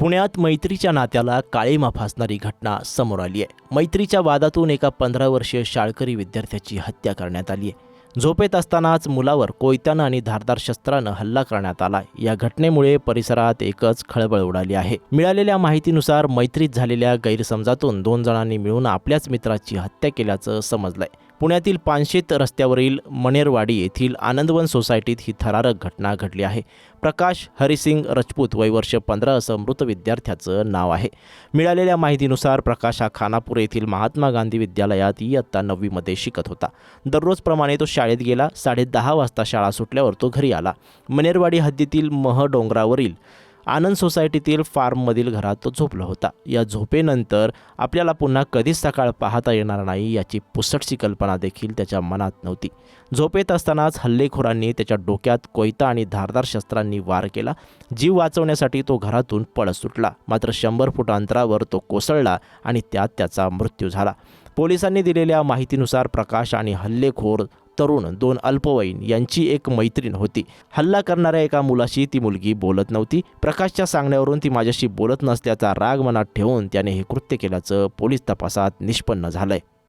पुण्यात मैत्रीच्या नात्याला काळीमा फासणारी घटना समोर आली आहे. मैत्रीच्या वादातून एका पंधरा वर्षीय शाळकरी विद्यार्थ्याची हत्या करण्यात आली आहे. झोपेत असतानाच मुलावर कोयत्यानं आणि धारदार शस्त्रानं हल्ला करण्यात आला या घटनेमुळे परिसरात एकच खळबळ उडाली आहे. मिळालेल्या माहितीनुसार मैत्रीत झालेल्या गैरसमजातून दोन जणांनी मिळून आपल्याच मित्राची हत्या केल्याचं समजलंय. पुण्यातील पानशेत रस्त्यावरील मनेरवाडी येथील आनंदवन सोसायटीत ही थरारक घटना घडली आहे. प्रकाश हरिसिंग रजपूत वय वर्ष पंधरा असं मृत विद्यार्थ्याचं नाव आहे. मिळालेल्या माहितीनुसार प्रकाश हा खानापूर येथील महात्मा गांधी विद्यालयात इयत्ता नववीमध्ये शिकत होता. दररोजप्रमाणे तो शाळेत गेला. साडेदहा वाजता शाळा सुटल्यावर तो घरी आला. मनेरवाडी हद्दीतील मह डोंगरावरील आनंद सोसायटीतील फार्ममधील घरात तो झोपला होता. या झोपेनंतर आपल्याला पुन्हा कधीच सकाळ पाहता येणार नाही याची पुसटशी कल्पना देखील त्याच्या मनात नव्हती. झोपेत असतानाच हल्लेखोरांनी त्याच्या डोक्यात कोयता आणि धारदार शस्त्रांनी वार केला. जीव वाचवण्यासाठी तो घरातून पळ सुटला. मात्र शंभर फूट अंतरावर तो कोसळला आणि त्यात त्याचा मृत्यू झाला. पोलिसांनी दिलेल्या माहितीनुसार प्रकाश आणि हल्लेखोर तरुण दोन अल्पवयीन यांची एक मैत्रीण होती. हल्ला करणाऱ्या एका मुलाशी ती मुलगी बोलत नव्हती. प्रकाशच्या सांगण्यावरून ती माझ्याशी बोलत नसल्याचा राग मनात ठेवून त्याने हे कृत्य केल्याचं पोलीस तपासात निष्पन्न झालंय.